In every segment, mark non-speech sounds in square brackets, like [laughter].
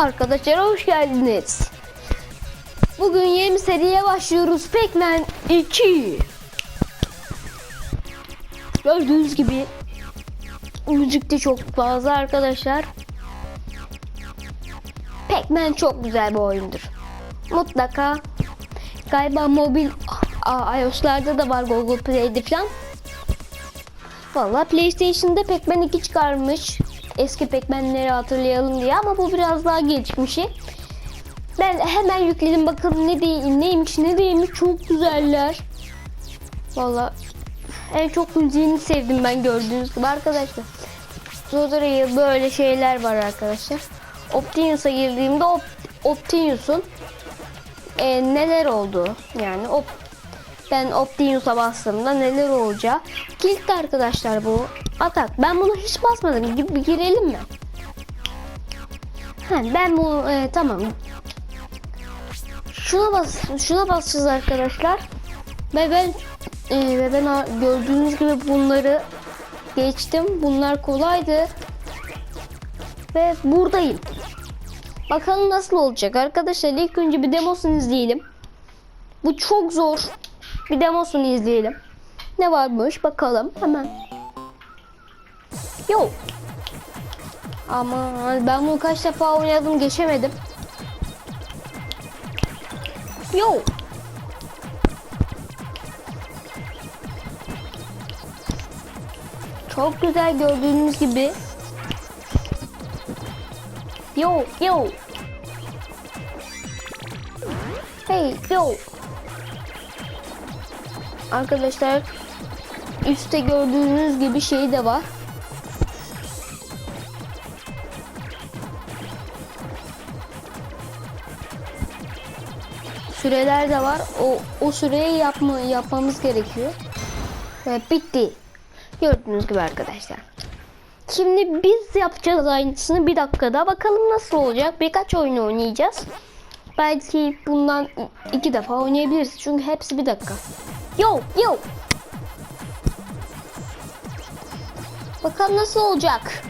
Arkadaşlar hoş geldiniz. Bugün yeni seriye başlıyoruz. Pac-Man 2. Gördüğünüz gibi müzik de çok fazla arkadaşlar. Pac-Man çok güzel bir oyundur. Mutlaka galiba mobil iOS'larda da var Google Play'de falan. Valla PlayStation'da Pac-Man 2 çıkarmış. Eski Pac-Man'leri hatırlayalım diye ama bu biraz daha gelişmişi. Ben hemen yükledim bakın ne değil, neymiş ne değilmiş çok güzeller. Valla en çok müziğini sevdim ben gördüğünüz gibi arkadaşlar. Zodra'ya böyle şeyler var arkadaşlar. Optimus'a girdiğimde Op Optimus'un e, neler oldu yani op ben Optimus'a bastığımda neler olacağı. Kilitli arkadaşlar bu. Atak. Ben bunu hiç basmadım. Bir, girelim mi? Ha, ben bu e, tamam. Şuna bas, şuna basacağız arkadaşlar. Ve ben e, ve ben gördüğünüz gibi bunları geçtim. Bunlar kolaydı. Ve buradayım. Bakalım nasıl olacak arkadaşlar. İlk önce bir demosunu izleyelim. Bu çok zor. Bir demosunu izleyelim. Ne varmış bakalım hemen. Yo. Ama ben bunu kaç defa oynadım geçemedim. Yo. Çok güzel gördüğünüz gibi. Yo yo. Hey yo. Arkadaşlar üstte gördüğünüz gibi şey de var. Süreler de var. O o süreyi yapma yapmamız gerekiyor. Ve bitti. Gördüğünüz gibi arkadaşlar. Şimdi biz yapacağız aynısını bir dakikada. Bakalım nasıl olacak. Birkaç oyun oynayacağız. Belki bundan iki defa oynayabiliriz. Çünkü hepsi bir dakika. Yo yo. Bakalım nasıl olacak.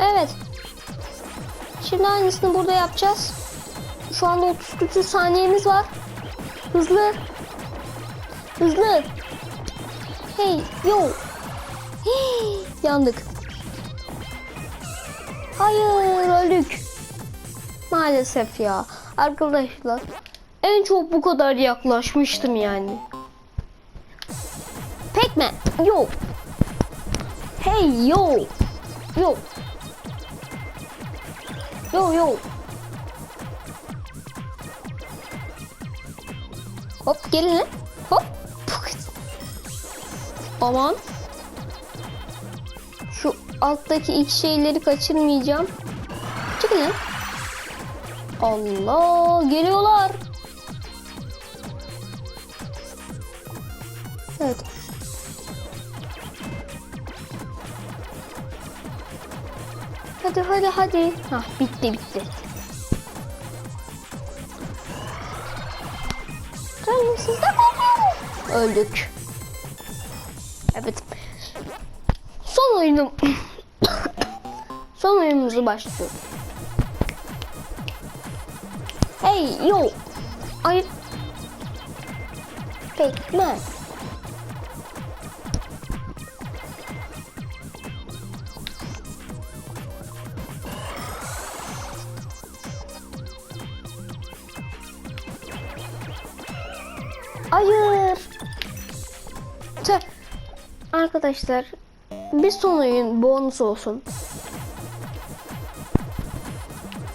Evet. Şimdi aynısını burada yapacağız. Şu anda 30 küsur saniyemiz var. Hızlı. Hızlı. Hey, yo. Hii, yandık. Hayır, öldük. Maalesef ya. Arkadaşlar, en çok bu kadar yaklaşmıştım yani. Pac-Man, yo. Hey, yo. Yo. Yo yo. Hop gelin lan. Hop. Aman. Şu alttaki ilk şeyleri kaçırmayacağım. Çıkın lan. Allah geliyorlar. Evet. Hadi hadi hadi. Hah bitti bitti. Canım sizde Öldük. Evet. Son oyunum. [coughs] Son oyunumuzu başlıyor. Hey yo. Ay. Pac-Man. Hayır. Tüh. Arkadaşlar bir son oyun bonus olsun.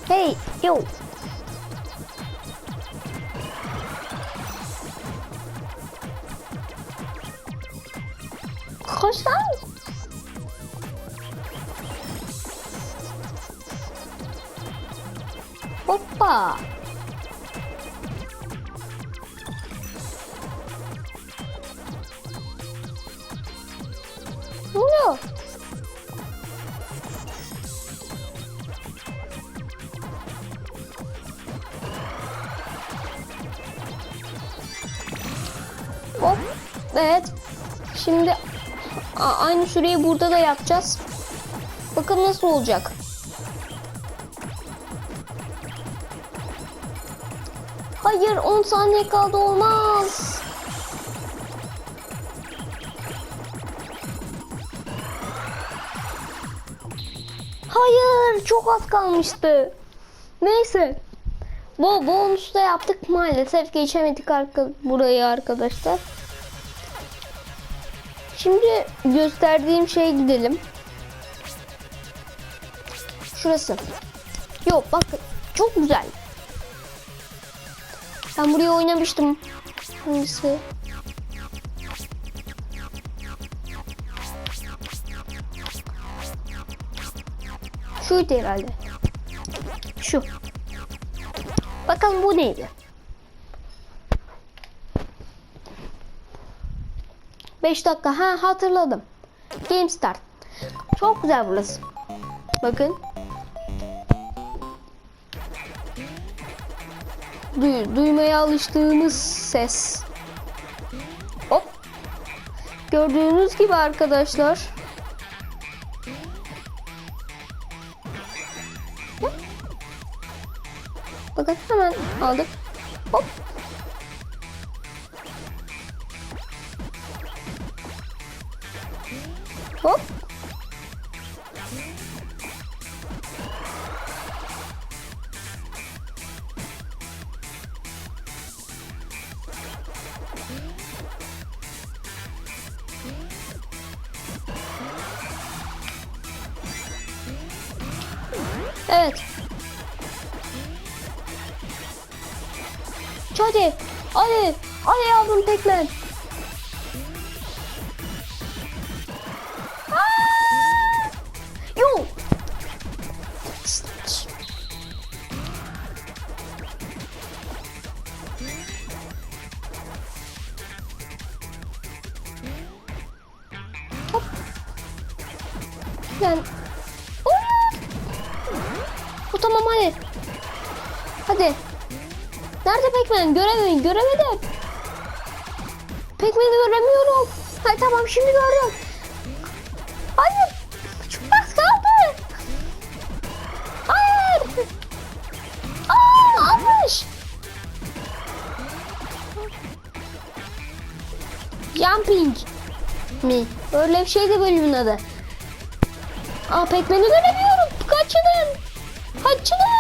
Hey yo. Koş lan. Hoppa. A- aynı süreyi burada da yapacağız. Bakın nasıl olacak. Hayır 10 saniye kaldı olmaz. Hayır çok az kalmıştı. Neyse. Bu bonus da yaptık maalesef geçemedik arka burayı arkadaşlar. Şimdi gösterdiğim şeye gidelim. Şurası. Yok bakın çok güzel. Ben buraya oynamıştım. Hangisi? Şuydu herhalde. Şu. Bakalım bu neydi? Beş dakika. Ha hatırladım. Game Start. Çok güzel burası. Bakın. Duy, duymaya alıştığımız ses. Hop. Gördüğünüz gibi arkadaşlar. Bakın hemen aldık. Evet. Hadi. Hadi. Hadi yavrum tekmen. Göremedim. Pekmen'i göremiyorum. Hayır tamam şimdi gördüm. Hayır. Çok az kaldı. Hayır. Aa, almış. Jumping mi? Öyle bir şeydi bölümün adı. Aa Pekmen'i göremiyorum. Kaçının. Kaçının.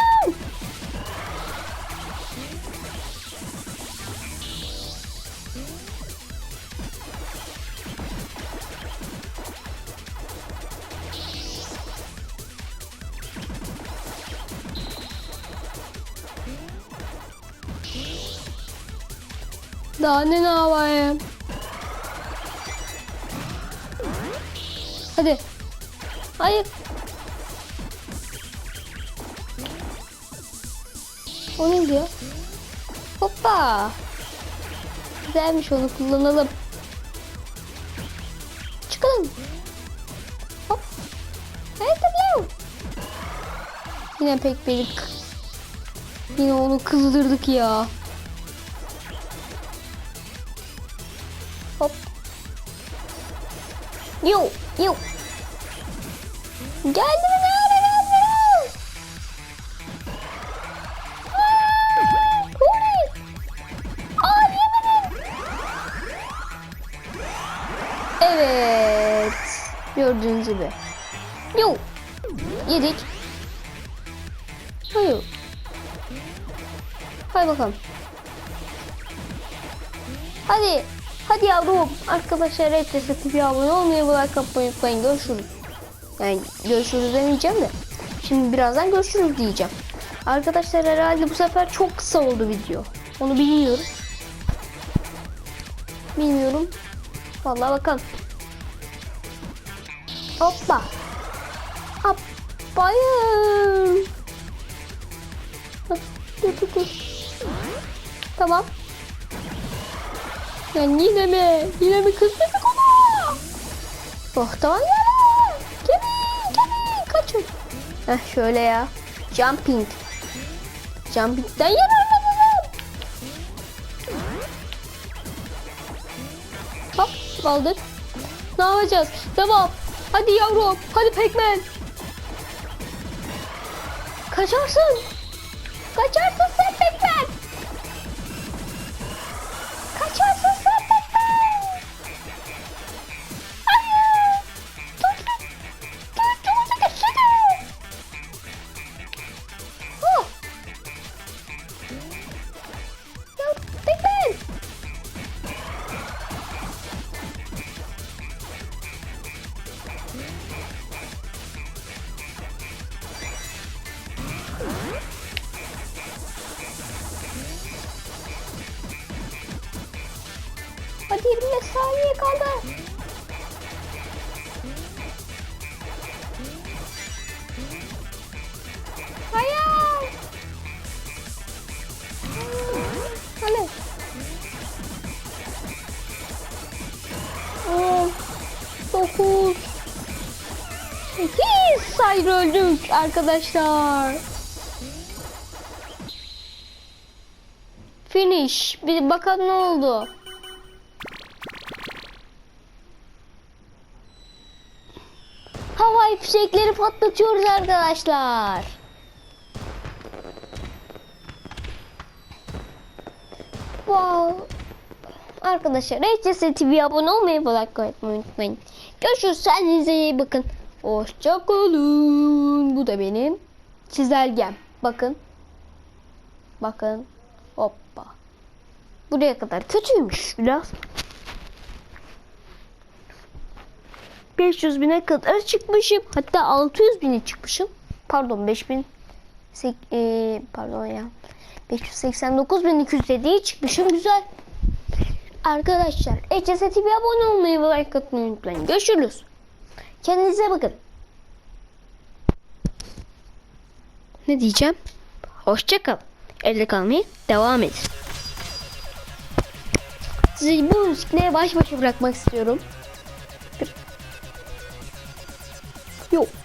Daha ne havaya? Hadi. Hayır. O ne diyor? Hoppa. Güzelmiş onu kullanalım. Çıkalım. Hop. Evet tabii. Yine pek belik. Yine onu kızdırdık ya. Hop. Yo, yo. Geldi mi nerede geldi? Aa, yemedim. Evet. Gördüğünüz gibi. Yo. Yedik. Hayır. Hay bakalım. Hadi. Hadi yavrum. Arkadaşlar Reddes'e TV abone olmayı ve like atmayı unutmayın. Görüşürüz. Yani görüşürüz demeyeceğim de. Şimdi birazdan görüşürüz diyeceğim. Arkadaşlar herhalde bu sefer çok kısa oldu video. Onu bilmiyorum. Bilmiyorum. Vallahi bakalım. Hoppa. Hopbayım. Dur dur dur. Tamam. Yani yine mi? Yine mi kızdırdık onu? Oh tamam ya. Kevin, Kevin kaçın. Heh şöyle ya. Jumping. Jumping'den yararlanalım. Hop aldık. Ne yapacağız? Devam. Hadi yavrum. Hadi pekmen. Kaçarsın. Kaçarsın sen 20 saniye kaldı. Hayır. Kalır. Of. 9. 8 sayı öldük arkadaşlar. Finish. Bir bakalım ne oldu. Havai fişekleri patlatıyoruz arkadaşlar. Wow. Arkadaşlar HCS TV'ye abone olmayı ve like atmayı unutmayın. Görüşürüz. Kendinize iyi bakın. Hoşçakalın. Bu da benim çizelgem. Bakın. Bakın. Hoppa. Buraya kadar kötüymüş biraz. 500 bine kadar çıkmışım. Hatta 600 bine çıkmışım. Pardon 5000 sek, e, pardon ya. 589.250'ye çıkmışım. [laughs] Güzel. Arkadaşlar HCS TV'ye abone olmayı ve like atmayı unutmayın. Görüşürüz. Kendinize bakın. Ne diyeceğim? Hoşçakal. Elde kalmaya devam edin. Sizi bu müzikle baş başa bırakmak istiyorum. Yok.